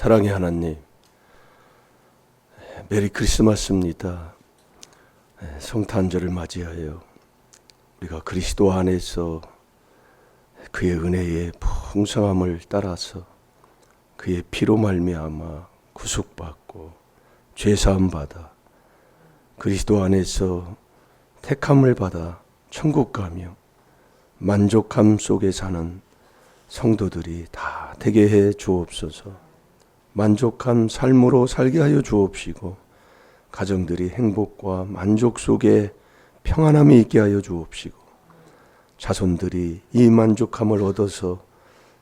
사랑의 하나님, 메리 크리스마스입니다. 성탄절을 맞이하여 우리가 그리스도 안에서 그의 은혜의 풍성함을 따라서 그의 피로 말미암아 구속받고 죄 사함 받아 그리스도 안에서 택함을 받아 천국 가며 만족함 속에 사는 성도들이 다 되게 해 주옵소서. 만족한 삶으로 살게 하여 주옵시고 가정들이 행복과 만족 속에 평안함이 있게 하여 주옵시고 자손들이 이 만족함을 얻어서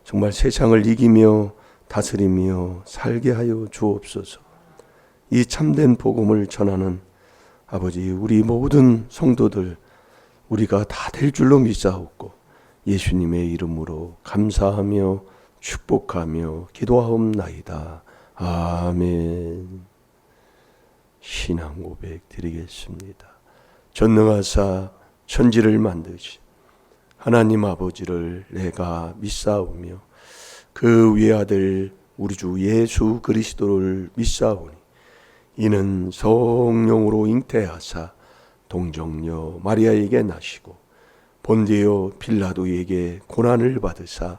정말 세상을 이기며 다스리며 살게 하여 주옵소서. 이 참된 복음을 전하는 아버지 우리 모든 성도들 우리가 다 될 줄로 믿사옵고 예수님의 이름으로 감사하며 축복하며 기도하옵나이다. 아멘. 신앙 고백 드리겠습니다. 전능하사 천지를 만드시 하나님 아버지를 내가 믿사오며 그 외아들 우리 주 예수 그리스도를 믿사오니 이는 성령으로 잉태하사 동정녀 마리아에게 나시고 본디오 빌라도에게 고난을 받으사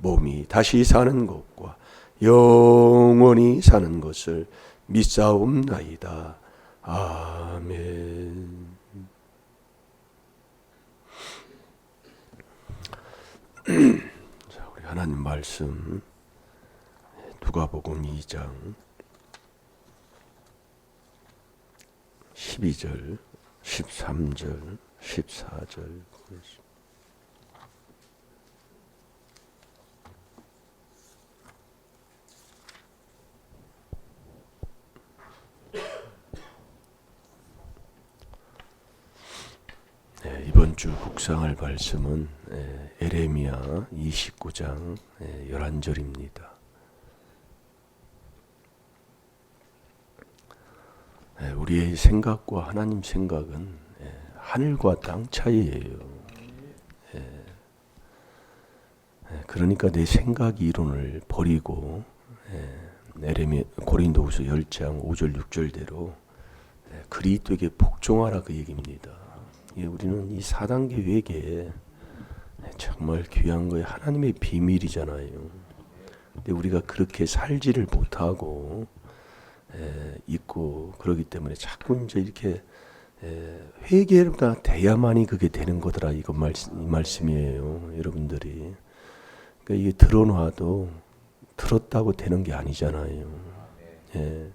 몸이 다시 사는 것과 영원히 사는 것을 믿사옵나이다. 아멘. 자, 우리 하나님 말씀 누가복음 2장 12절, 13절, 14절 네, 이번 주 국상할 말씀은 에, 에레미야 29장 11절입니다. 예, 우리의 생각과 하나님 생각은 예, 하늘과 땅 차이예요. 예, 예, 그러니까 내 생각 이론을 버리고 에레미 고린도후서 10장 5절 6절대로 그리스도에게 복종하라 그 얘기입니다. 예, 우리는 이 4단계 외계 정말 귀한 거예요. 하나님의 비밀이잖아요. 근데 우리가 그렇게 살지를 못하고 에, 있고 그러기 때문에 자꾸 이제 이렇게 에, 회개가 돼야만이 그게 되는 거더라 이거 말, 이 말씀이에요 여러분들이 그러니까 이게 들어놔도 들었다고 되는 게 아니잖아요 예,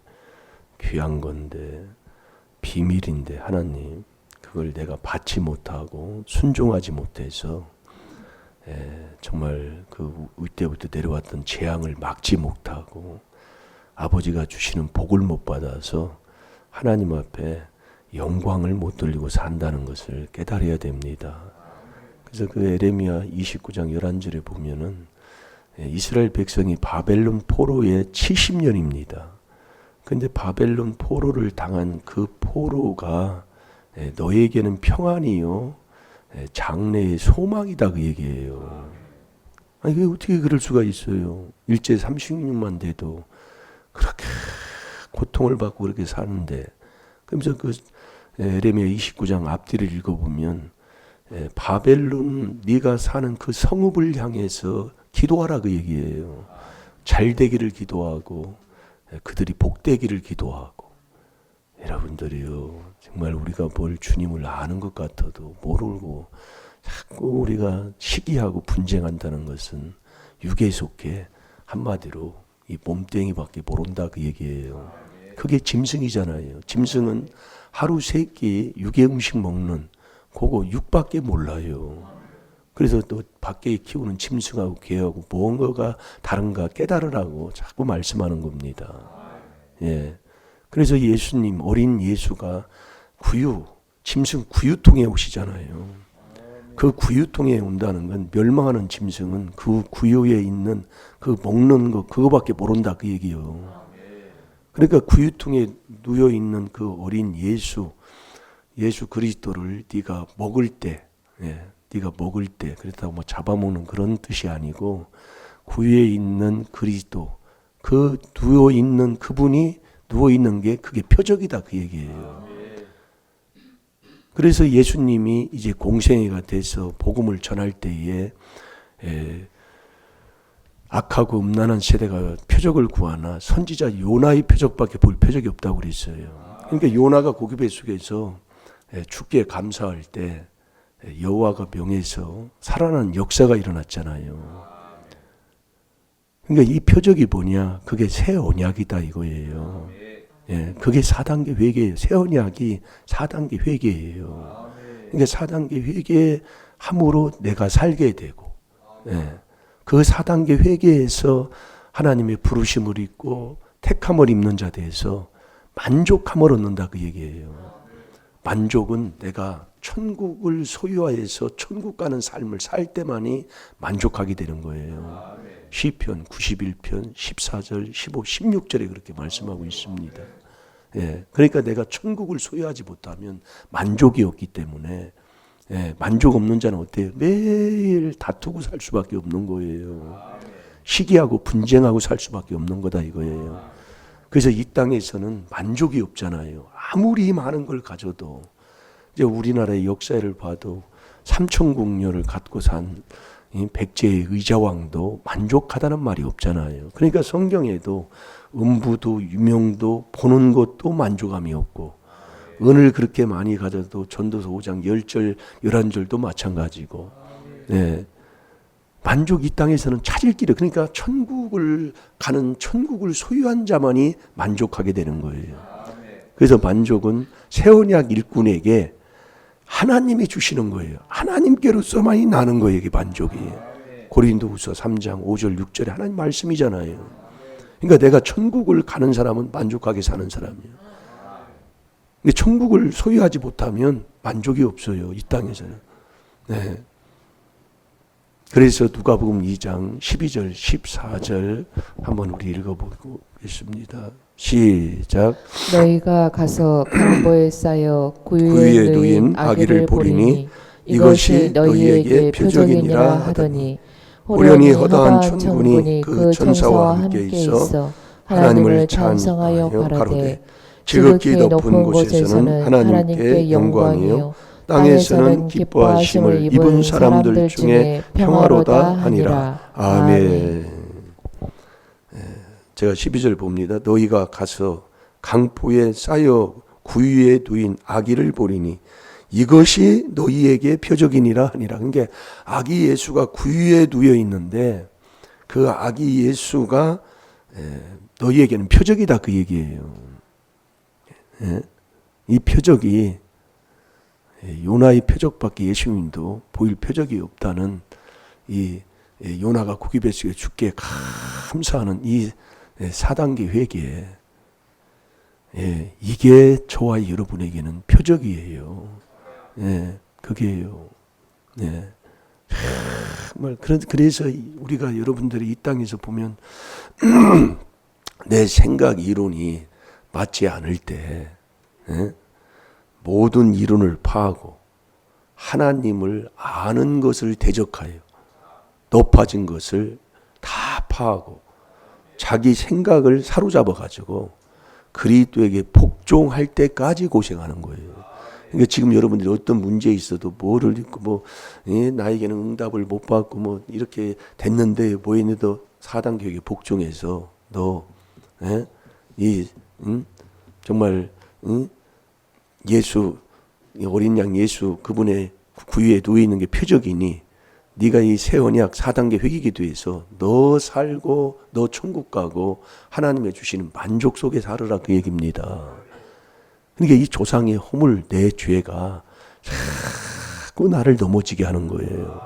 귀한 건데 비밀인데 하나님 그걸 내가 받지 못하고 순종하지 못해서 예, 정말 그 위때부터 내려왔던 재앙을 막지 못하고 아버지가 주시는 복을 못 받아서 하나님 앞에 영광을 못 돌리고 산다는 것을 깨달아야 됩니다. 그래서 그 에레미야 29장 11절에 보면은 예, 이스라엘 백성이 바벨론 포로의 70년입니다. 근데 바벨론 포로를 당한 그 포로가 예, 너에게는 평안이요 예, 장래의 소망이다 그 얘기예요. 아니 그 어떻게 그럴 수가 있어요? 일제 36년만 돼도 그렇게 고통을 받고 그렇게 사는데 그러면서 그 에레미야 29장 앞뒤를 읽어보면 바벨론 네가 사는 그 성읍을 향해서 기도하라 그 얘기예요. 잘 되기를 기도하고 그들이 복되기를 기도하고 여러분들이요 정말 우리가 뭘 주님을 아는 것 같아도 모르고 자꾸 우리가 시기하고 분쟁한다는 것은 육에 속해 한마디로 이 몸뚱이밖에 모른다 그 얘기예요. 그게 짐승이잖아요. 짐승은 하루 세끼 육의 음식 먹는 그거 육밖에 몰라요. 그래서 또 밖에 키우는 짐승하고 개하고 무언가가 다른가 깨달으라고 자꾸 말씀하는 겁니다. 예. 그래서 예수님 어린 예수가 구유 짐승 구유통에 오시잖아요. 그 구유통에 온다는 건 멸망하는 짐승은 그 구유에 있는 그 먹는 거 그거밖에 모른다 그 얘기요. 그러니까 구유통에 누워 있는 그 어린 예수 예수 그리스도를 네가 먹을 때 예, 네가 먹을 때 그렇다고 뭐 잡아먹는 그런 뜻이 아니고 구유에 있는 그리스도 그 누워 있는 그분이 누워 있는 게 그게 표적이다 그 얘기예요. 그래서 예수님이 이제 공생애가 돼서 복음을 전할 때에 에, 악하고 음란한 세대가 표적을 구하나 선지자 요나의 표적밖에 볼 표적이 없다고 그랬어요. 그러니까 요나가 고기 뱃속에서 에, 죽게 감사할 때 에, 여호와가 명해서 살아난 역사가 일어났잖아요. 그러니까 이 표적이 뭐냐? 그게 새 언약이다 이거예요. 예, 그게 4단계 회개예요. 새 언약이 4단계 회개예요. 그러니까 4단계 회개 함으로 내가 살게 되고, 예, 그 4단계 회개에서 하나님의 부르심을 입고 택함을 입는 자 돼서 만족함을 얻는다 그 얘기예요. 만족은 내가 천국을 소유하여서 천국 가는 삶을 살 때만이 만족하게 되는 거예요. 시편 91편 14절 15 16절에 그렇게 말씀하고 있습니다. 예. 그러니까 내가 천국을 소유하지 못하면 만족이 없기 때문에 예, 만족 없는 자는 어때요? 매일 다투고 살 수밖에 없는 거예요. 시기하고 분쟁하고 살 수밖에 없는 거다 이거예요. 그래서 이 땅에서는 만족이 없잖아요. 아무리 많은 걸 가져도 이제 우리나라의 역사를 봐도 삼천궁녀를 갖고 산이 백제의 의자왕도 만족하다는 말이 없잖아요. 그러니까 성경에도 음부도 유명도 보는 것도 만족함이 없고 은을 그렇게 많이 가져도 전도서 5장 10절 11절도 마찬가지고 네. 만족 이 땅에서는 찾을 길이 그러니까 천국을 가는 천국을 소유한 자만이 만족하게 되는 거예요. 그래서 만족은 세원약 일꾼에게 하나님이 주시는 거예요. 하나님께로서만이 나는 거예요. 이게 만족이. 고린도후서 3장 5절 6절에 하나님 말씀이잖아요. 그러니까 내가 천국을 가는 사람은 만족하게 사는 사람이에요. 근데 천국을 소유하지 못하면 만족이 없어요. 이 땅에서는. 네. 그래서 누가복음 2장 12절 14절 한번 우리 읽어보겠습니다. 시작. 너희가 가서 강보에 쌓여 구유에 누인 아기를 보리니 이것이 너희에게 표적이니라 하더니 호련히 허다한 천군이 그 천사와 함께 있어 하나님을 찬성하여 가로되 지극히 높은 곳에서는 하나님께 영광이요 땅에서는 기뻐하심을 입은 사람들 중에 평화로다 하니라. 아멘. 예, 제가 12절 봅니다. 너희가 가서 강포에 쌓여 구유에 두인 아기를 보리니 이것이 너희에게 표적이니라 하니라. 그러니까 아기 예수가 구유에 누워 있는데 그 아기 예수가 예, 너희에게는 표적이다 그 얘기예요. 예, 이 표적이 예, 요나의 표적밖에 예수님도 보일 표적이 없다는 이 예, 요나가 뱃속에 죽게 감사하는 이 예, 4단계 회개 예, 이게 저와 여러분에게는 표적이에요. 예, 그게요. 예. 정말 그래서 우리가 여러분들이 이 땅에서 보면 내 생각 이론이 맞지 않을 때 예? 모든 이론을 파하고 하나님을 아는 것을 대적하여 높아진 것을 다 파하고 자기 생각을 사로잡아 가지고 그리스도에게 복종할 때까지 고생하는 거예요. 그러니까 지금 여러분들이 어떤 문제 있어도 뭐를 읽고 뭐 예, 나에게는 응답을 못 받고 뭐 이렇게 됐는데 뭐 했는데도 사단 교육에 복종해서 너 예? 이 응? 정말 응? 예수 이 어린 양 예수 그분의 구유에 누워 있는 게 표적이니 네가 이 새 언약 4단계 회개 기도에서 너 살고 너 천국 가고 하나님의 주시는 만족 속에 살으라 그 얘기입니다. 그러니까 이 조상의 허물 내 죄가 자꾸 나를 넘어지게 하는 거예요.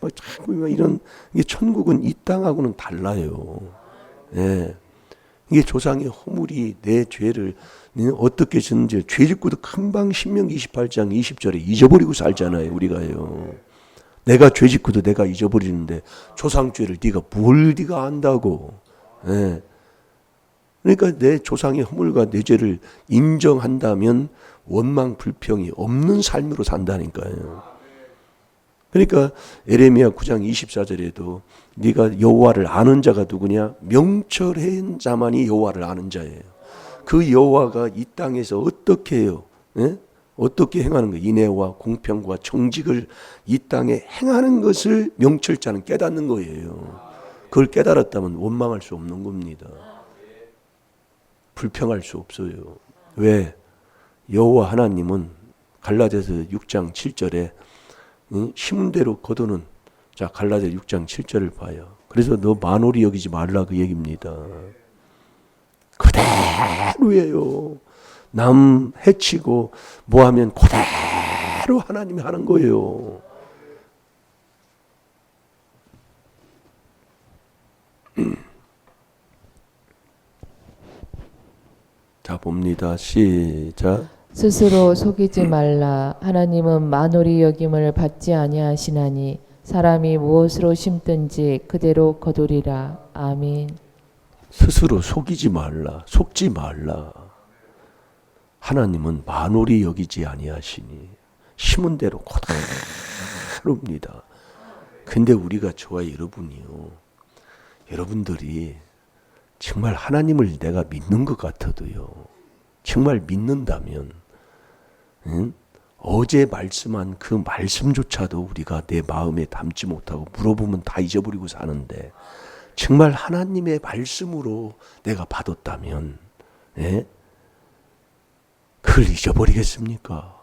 막 자꾸 막 이런 이게 천국은 이 땅하고는 달라요. 예. 이게 조상의 허물이 내 죄를 어떻게 짓는지 죄 짓고도 금방 신명 28장 20절에 잊어버리고 살잖아요 우리가요. 내가 죄 짓고도 내가 잊어버리는데 조상 죄를 네가 뭘 네가 안다고. 예. 그러니까 내 조상의 허물과 내 죄를 인정한다면 원망 불평이 없는 삶으로 산다니까요. 그러니까 에레미야 9장 24절에도 네가 여호와를 아는 자가 누구냐? 명철한 자만이 여호와를 아는 자예요. 그 여호와가 이 땅에서 어떻게 해요? 예? 어떻게 행하는 거예요? 인애와 공평과 정직을 이 땅에 행하는 것을 명철자는 깨닫는 거예요. 그걸 깨달았다면 원망할 수 없는 겁니다. 불평할 수 없어요. 왜? 여호와 하나님은 갈라디아서 6장 7절에 응? 심은 대로 거두는 자 갈라디아 6장 7절을 봐요. 그래서 너 만홀히 여기지 말라 그 얘기입니다. 그대로예요. 남 해치고 뭐 하면 그대로 하나님이 하는 거예요. 자 봅니다. 시작. 스스로 속이지 말라 하나님은 만홀히 여김을 받지 아니하시나니 사람이 무엇으로 심든지 그대로 거두리라 아멘 스스로 속이지 말라, 속지 말라. 하나님은 만홀히 여기지 아니하시니 심은 대로 그대로입니다. 근데 우리가 저와 여러분이요, 여러분들이 정말 하나님을 내가 믿는 것 같아도요, 정말 믿는다면, 응? 어제 말씀한 그 말씀조차도 우리가 내 마음에 담지 못하고 물어보면 다 잊어버리고 사는데, 정말 하나님의 말씀으로 내가 받았다면, 예? 그걸 잊어버리겠습니까?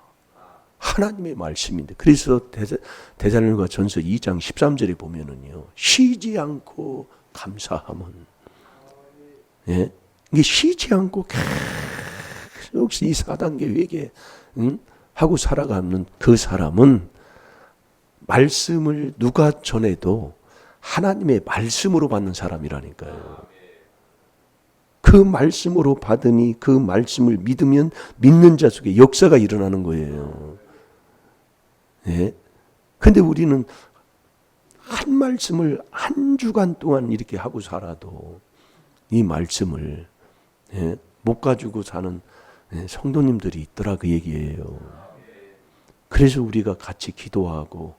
하나님의 말씀인데. 그래서 대자, 대자들과 전서 2장 13절에 보면은요, 쉬지 않고 감사함은, 예? 이게 쉬지 않고 계속 이 4단계 회개, 응? 하고 살아가는 그 사람은 말씀을 누가 전해도 하나님의 말씀으로 받는 사람이라니까요. 그 말씀으로 받으니 그 말씀을 믿으면 믿는 자 속에 역사가 일어나는 거예요. 예. 근데 우리는 한 말씀을 한 주간 동안 이렇게 하고 살아도 이 말씀을 예, 못 가지고 사는 예, 성도님들이 있더라 그 얘기예요. 그래서 우리가 같이 기도하고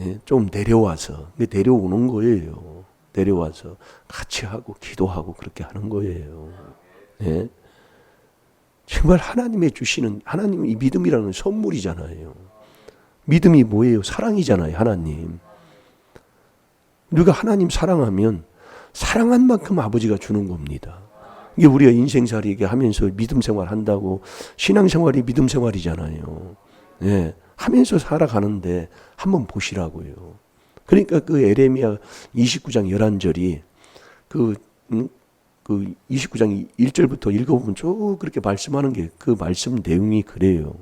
예, 좀 내려와서 내려오는 거예요. 내려와서 같이 하고 기도하고 그렇게 하는 거예요. 예. 정말 하나님의 주시는 하나님 이 믿음이라는 선물이잖아요. 믿음이 뭐예요? 사랑이잖아요, 하나님. 우리가 하나님 사랑하면 사랑한 만큼 아버지가 주는 겁니다. 이게 우리가 인생살이게 하면서 믿음 생활 한다고 신앙 생활이 믿음 생활이잖아요. 예. 하면서 살아가는데 한번 보시라고요. 그러니까 그 에레미야 29장 11절이 그, 음, 그 29장 1절부터 읽어보면 쭉 그렇게 말씀하는 게 그 말씀 내용이 그래요.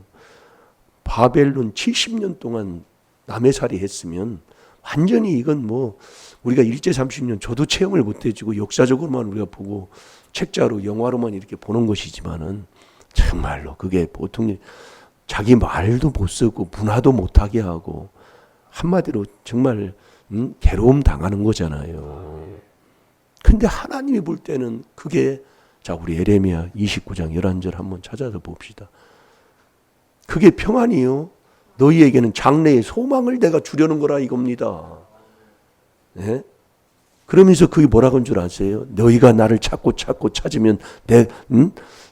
바벨론 70년 동안 남의 살이 했으면 완전히 이건 뭐 우리가 일제 30년 저도 체험을 못 해주고 역사적으로만 우리가 보고 책자로 영화로만 이렇게 보는 것이지만은 정말로 그게 보통 일- 자기 말도 못 쓰고 문화도 못하게 하고 한마디로 정말 음, 괴로움 당하는 거잖아요. 근데 하나님이 볼 때는 그게 자 우리 에레미야 29장 11절 한번 찾아서 봅시다. 그게 평안이요. 너희에게는 장래의 소망을 내가 주려는 거라 이겁니다. 예? 그러면서 그게 뭐라고 한 줄 아세요? 너희가 나를 찾고 찾고 찾으면 내 음?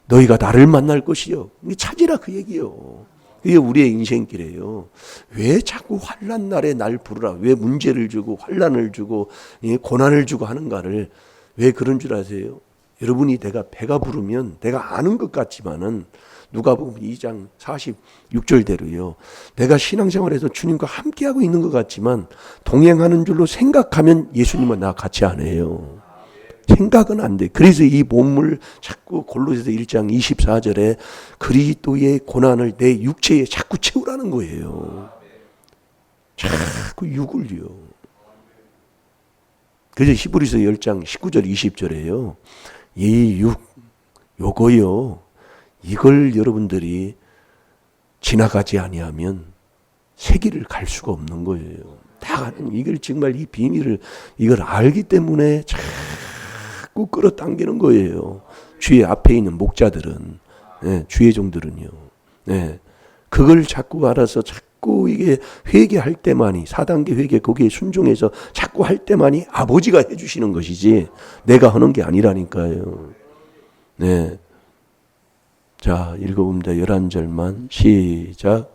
너희가 나를 만날 것이요. 찾으라 그 얘기요. 이게 우리의 인생길이에요. 왜 자꾸 환란 날에 날 부르라? 왜 문제를 주고 환란을 주고 예, 고난을 주고 하는가를 왜 그런 줄 아세요? 여러분이 내가 배가 부르면 내가 아는 것 같지만은 누가 보면 2장 46절대로요. 내가 신앙생활에서 주님과 함께하고 있는 것 같지만 동행하는 줄로 생각하면 예수님은 나 같이 안 해요. 생각은 안 돼. 그래서 이 본물 자꾸 골로새서 1장 24절에 그리스도의 고난을 내 육체에 자꾸 채우라는 거예요. 자꾸 육을요. 그래서 히브리서 10장 19절 20절에요. 예육 요거요. 이걸 여러분들이 지나가지 아니하면 세기를 갈 수가 없는 거예요. 다 이걸 정말 이 비밀을 이걸 알기 때문에 자꾸 끌어당기는 거예요. 주의 앞에 있는 목자들은 예, 주의 종들은요. 예, 그걸 자꾸 알아서 자꾸 이게 회개할 때만이 4단계 회개 거기에 순종해서 자꾸 할 때만이 아버지가 해주시는 것이지 내가 하는 게 아니라니까요. 네. 자, 읽어봅니다. 11절만 시작.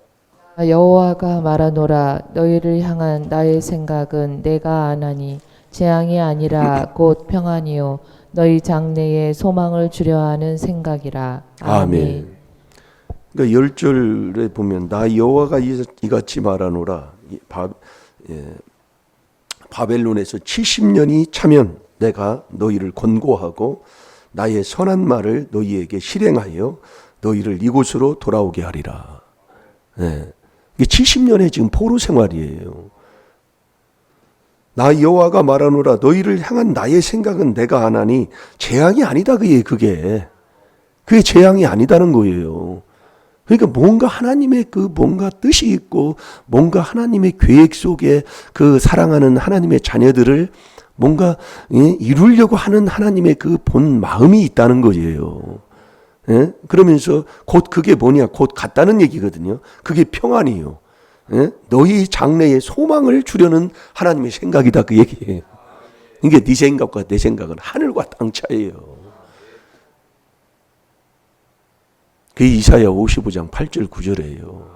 여호와가 말하노라 너희를 향한 나의 생각은 내가 아나니 재앙이 아니라 곧 평안이요 너희 장래에 소망을 주려 하는 생각이라 아멘. 그러니까 열 절에 보면 나 여호와가 이- 이같이 말하노라. 이 바, 예, 바벨론에서 70년이 차면 내가 너희를 권고하고 나의 선한 말을 너희에게 실행하여 너희를 이곳으로 돌아오게 하리라. 예. 이게 70년의 지금 포로 생활이에요. 나 여호와가 말하노라 너희를 향한 나의 생각은 내가 아나니 재앙이 아니다 그게 그게 그게 재앙이 아니다는 거예요. 그러니까 뭔가 하나님의 그 뭔가 뜻이 있고 뭔가 하나님의 계획 속에 그 사랑하는 하나님의 자녀들을 뭔가 예, 이루려고 하는 하나님의 그 본 마음이 있다는 거예요. 예? 그러면서 곧 그게 뭐냐? 곧 같다는 얘기거든요. 그게 평안이요. 예? 너희 장래에 소망을 주려는 하나님의 생각이다 그 얘기예요. 이게 네 생각과 내 생각은 하늘과 땅 차이예요. 그 이사야 55장 8절 9절이에요.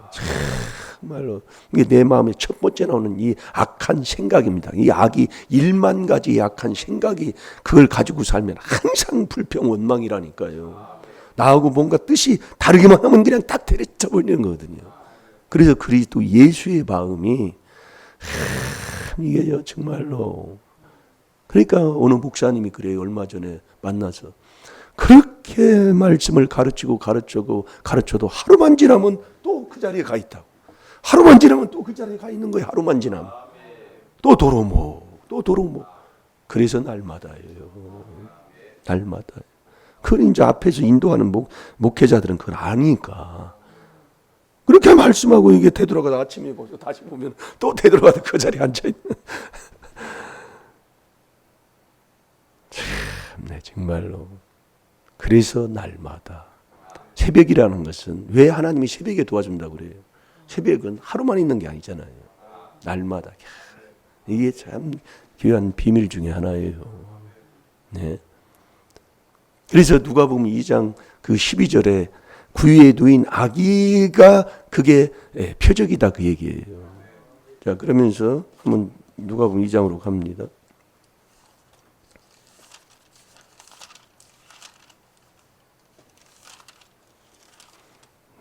정말로 이게 내 마음에 첫 번째 나오는 이 악한 생각입니다. 이 악이 1만 가지 악한 생각이 그걸 가지고 살면 항상 불평 원망이라니까요. 나하고 뭔가 뜻이 다르기만 하면 그냥 다 때려쳐 버리는 거거든요. 그래서 그리스도 예수의 마음이 참 이게요 정말로. 그러니까 어느 목사님이 그래요 얼마 전에 만나서 그렇게 말씀을 가르치고 가르쳐고 가르쳐도 하루만 지나면 또 그 자리에 가 있다고. 하루만 지나면 또 그 자리에 가 있는 거예요 하루만 지나면. 또 도로모 또 도로모 그래서 날마다예요. 날마다. 그걸 이제 앞에서 인도하는 목, 목회자들은 그걸 아니까 그렇게 말씀하고 이게 되돌아가다 아침에 보고 다시 보면 또 되돌아가다 그 자리에 앉아있는 참네 정말로 그래서 날마다 새벽이라는 것은 왜 하나님이 새벽에 도와준다고 그래요? 새벽은 하루만 있는 게 아니잖아요. 날마다 이게 참 귀한 비밀 중에 하나예요. 네. 그래서 누가 보면 2장 그 12절에 구유에 누인 아기가 그게 예, 표적이다 그 얘기예요. 자 그러면서 한번 누가 보면 2장으로 갑니다.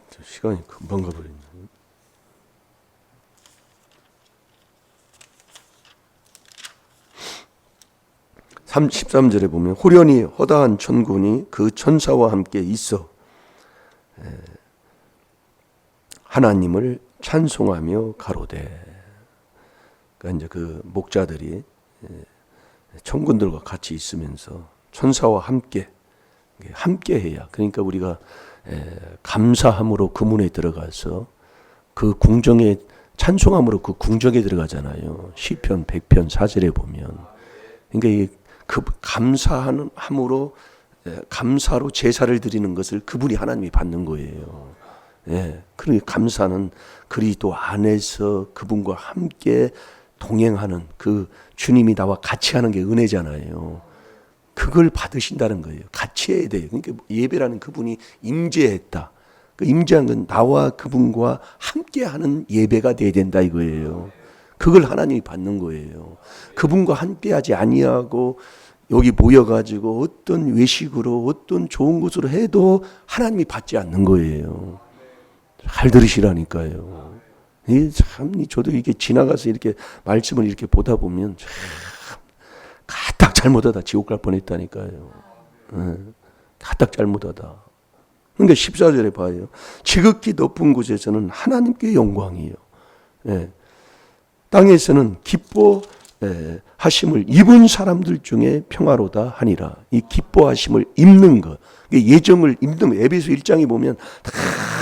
저 시간이 금방 가버렸네. 13절에 보면 호련히 허다한 천군이 그 천사와 함께 있어 에, 하나님을 찬송하며 가로되 그러니까 이제 그 목자들이 에, 천군들과 같이 있으면서 천사와 함께 함께 해야. 그러니까 우리가 에, 감사함으로 그 문에 들어가서 그 궁정에 찬송함으로 그 궁정에 들어가잖아요. 시편 100편 4절에 보면. 그러니까 이 그 감사하는 함으로 에, 감사로 제사를 드리는 것을 그분이 하나님이 받는 거예요. 예. 그러니 감사는 그리스도 안에서 그분과 함께 동행하는 그 주님이 나와 같이 하는 게 은혜잖아요. 그걸 받으신다는 거예요. 같이 해야 돼요. 그러니까 예배라는 그분이 임재했다. 그 임재한 건 나와 그분과 함께 하는 예배가 돼야 된다 이거예요. 그걸 하나님이 받는 거예요. 그분과 함께 하지 아니하고 여기 모여가지고 어떤 외식으로 어떤 좋은 곳으로 해도 하나님이 받지 않는 거예요. 잘 들으시라니까요. 이 참, 이 저도 이렇게 지나가서 이렇게 말씀을 이렇게 보다 보면 참, 가딱 잘못하다 지옥 갈 뻔했다니까요. 예, 가딱 잘못하다. 그러니까 14절에 봐요. 지극히 높은 곳에서는 하나님께 영광이요. 예. 땅에서는 기뻐 에, 하심을 입은 사람들 중에 평화로다 하니라. 이 기뻐하심을 입는 것. 예정을 입는 거. 에베소 1장에 보면 다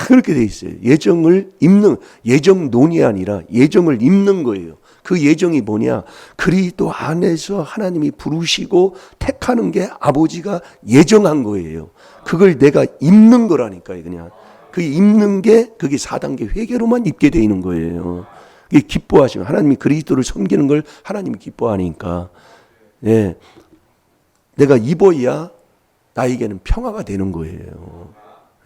그렇게 돼 있어요. 예정을 입는 예정 논이 아니라 예정을 입는 거예요. 그 예정이 뭐냐? 그리스도 안에서 하나님이 부르시고 택하는 게 아버지가 예정한 거예요. 그걸 내가 입는 거라니까요, 그냥. 그 입는 게 그게 4단계 회개로만 입게 돼 있는 거예요. 기뻐하시면 하나님이 그리스도를 섬기는 걸 하나님이 기뻐하니까 예. 내가 입어야 나에게는 평화가 되는 거예요.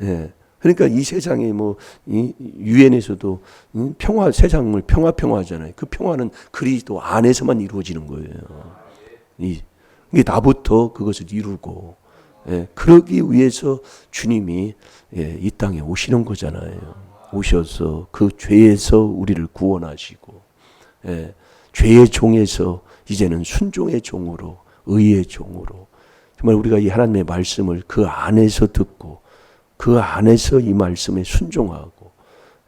예. 그러니까 이 세상에 뭐이 유엔에서도 음, 평화 세상을 평화 평화하잖아요. 그 평화는 그리스도 안에서만 이루어지는 거예요. 이 이게 나부터 그것을 이루고 예, 그러기 위해서 주님이 예, 이 땅에 오시는 거잖아요. 오셔서 그 죄에서 우리를 구원하시고 예, 죄의 종에서 이제는 순종의 종으로 의의 종으로 정말 우리가 이 하나님의 말씀을 그 안에서 듣고 그 안에서 이 말씀에 순종하고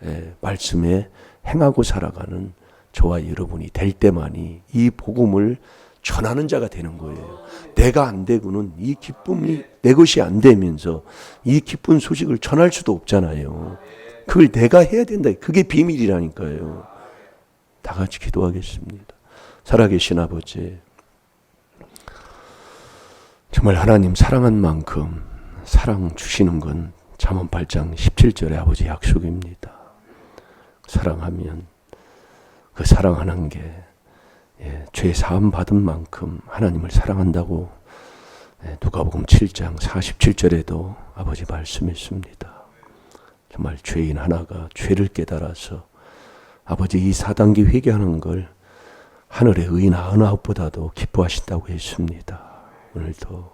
예, 말씀에 행하고 살아가는 저와 여러분이 될 때만이 이 복음을 전하는 자가 되는 거예요. 내가 안 되고는 이 기쁨이 내 것이 안 되면서 이 기쁜 소식을 전할 수도 없잖아요. 그걸 내가 해야 된다. 그게 비밀이라니까요. 다 같이 기도하겠습니다. 살아계신 아버지, 정말 하나님 사랑한 만큼 사랑 주시는 건 잠언 8장 17절의 아버지 약속입니다. 사랑하면 그 사랑하는 게 예, 죄 사함 받은 만큼 하나님을 사랑한다고 예, 누가복음 7장 47절에도 아버지 말씀했습니다. 정말 죄인 하나가 죄를 깨달아서 아버지 이 사단계 회개하는 걸 하늘의 의인 아흔아홉보다도 기뻐하신다고 했습니다. 오늘도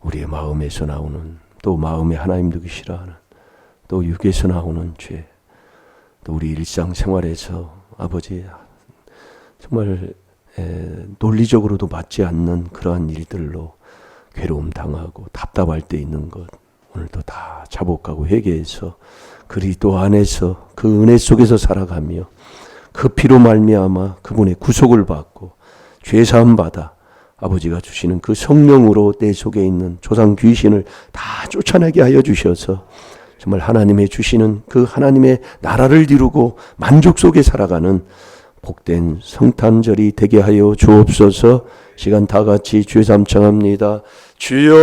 우리의 마음에서 나오는 또 마음에 하나님 두기 싫어하는 또 육에서 나오는 죄, 또 우리 일상생활에서 아버지 정말 에, 논리적으로도 맞지 않는 그러한 일들로 괴로움 당하고 답답할 때 있는 것 오늘도 다 자복하고 회개해서 그리스도 안에서 그 은혜 속에서 살아가며 그 피로 말미암아 그분의 구속을 받고 죄 사함 받아 아버지가 주시는 그 성령으로 내 속에 있는 조상 귀신을 다 쫓아내게 하여 주셔서 정말 하나님의 주시는 그 하나님의 나라를 이루고 만족 속에 살아가는 복된 성탄절이 되게 하여 주옵소서 시간 다 같이 주의 삼창합니다. 주여